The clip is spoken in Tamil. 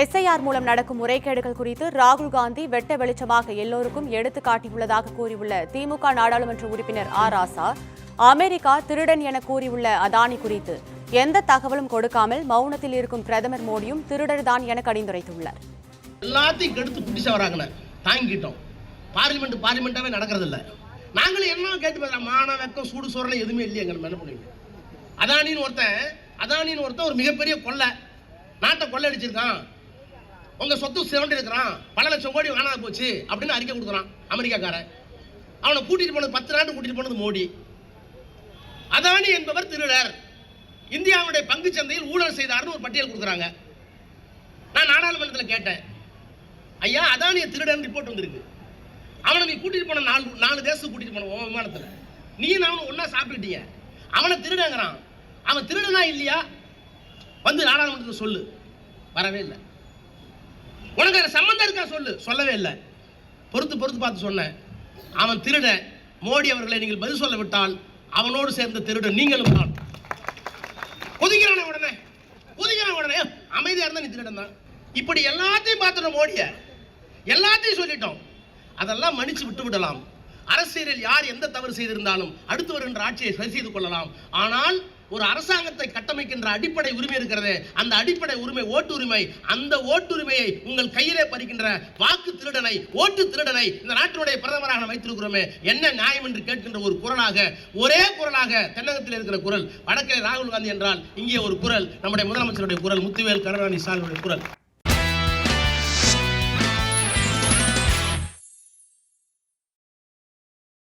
எஸ்ஐஆர் மூலம் நடக்கும் முறைகேடுகள் குறித்து ராகுல் காந்தி வெட்ட வெளிச்சமாக எல்லோருக்கும் எடுத்து காட்டியுள்ளதாக கூறியுள்ள திமுக நாடாளுமன்ற உறுப்பினர் ஆர் ராசா அமெரிக்கா திருடன் என கூறியுள்ள அதானி குறித்து எந்த தகவலும் கொடுக்காமல் மௌனத்தில் இருக்கும் பிரதமர் மோடியும் திருடர்தான் என கடிந்துரைத்துள்ளார். எல்லாத்தையும் கெடுத்து பிடிச்ச வராங்களே தாங்கிட்டோம். பார்லிமெண்ட் பார்லிமெண்டாவே நடக்கிறது இல்ல நாங்களும் என்ன கேட்டு போகிறோம் மான வெக்கம் சூடு சோறனை எதுவுமே இல்லையே எங்க என்ன பண்ணுவீங்க அதானின்னு ஒருத்தன் அதானின்னு ஒருத்தன் ஒரு மிகப்பெரிய கொள்ளை. நாட்டை கொள்ளடிச்சிருக்கான் உங்க சொத்து சிரண்டு இருக்கிறான் பல லட்சம் கோடி காணாத போச்சு அப்படின்னு அறிக்கை கொடுக்குறான் அமெரிக்காக்காரன். அவனை கூட்டிட்டு போனது பத்து நாட்டு கூட்டிட்டு போனது மோடி. அதானி என்பவர் திருடர். இந்தியாவுடைய பங்கு சந்தையில் ஊழல் செய்தார்னு ஒரு பட்டியல் கொடுக்குறாங்க. நான் நாடாளுமன்றத்தில் கேட்டேன். ஐயா அதானிய திருடன் ரிப்போர்ட் வந்திருக்கு. அவனை நீ கூட்டிட்டு போன நாலு நாலு தேசத்துக்கு கூட்டிட்டு போன விமானத்தில். நீ நானும் ஒன்னா சாப்பிட்டுட்டீங்க அவனை திருடங்கிறான். அவன் திருடனா இல்லையா? வந்து நாடாளுமன்றத்தில் சொல்லு. வரவே இல்லை. உனக்கு அது சம்மந்தம் இருக்கா சொல்லு. சொல்லவே இல்லை. பொறுத்து பொறுத்து பார்த்து சொன்னேன். அவன் திருட. மோடி அவர்களை நீங்கள் பதில் சொல்ல விட்டால் அவனோடு சேர்ந்த திருடன் நீங்களும் தான். ஒதுக்கிறானே உடனே. ஒதுக்கிறான் உடனே. அமைதியா இருந்தா நீ திருடன் தான். இப்படி எல்லாத்தையும் பார்த்துட்டோம் மோடிய. எல்லாத்தையும் சொல்லிட்டோம். அதெல்லாம் மன்னிச்சு விட்டு விடலாம். அரசியலில் யார் எந்த தவறு செய்திருந்தாலும் அடுத்து வருகின்ற ஆட்சியை சரி செய்து கொள்ளலாம். ஆனால் ஒரு அரசாங்கத்தை கட்டமைக்கின்ற அடிப்படை உரிமை இருக்கிறது. அந்த அடிப்படை உரிமை ஓட்டுரிமை அந்த ஓட்டுரிமையை உங்கள் கையிலே பறிக்கின்ற வாக்கு திருடனை ஓட்டு திருடனை இந்த நாட்டினுடைய பிரதமராக நாம் வைத்திருக்கிறோமே. என்ன நியாயம் என்று கேட்கின்ற ஒரு குரலாக ஒரே குரலாக தென்னகத்தில் இருக்கிற குரல் வடக்கே ராகுல் காந்தி என்றால் இங்கே ஒரு குரல் நம்முடைய முதலமைச்சருடைய குரல் முத்துவேல் கருணாநிதி ஸ்டாலினுடைய குரல்.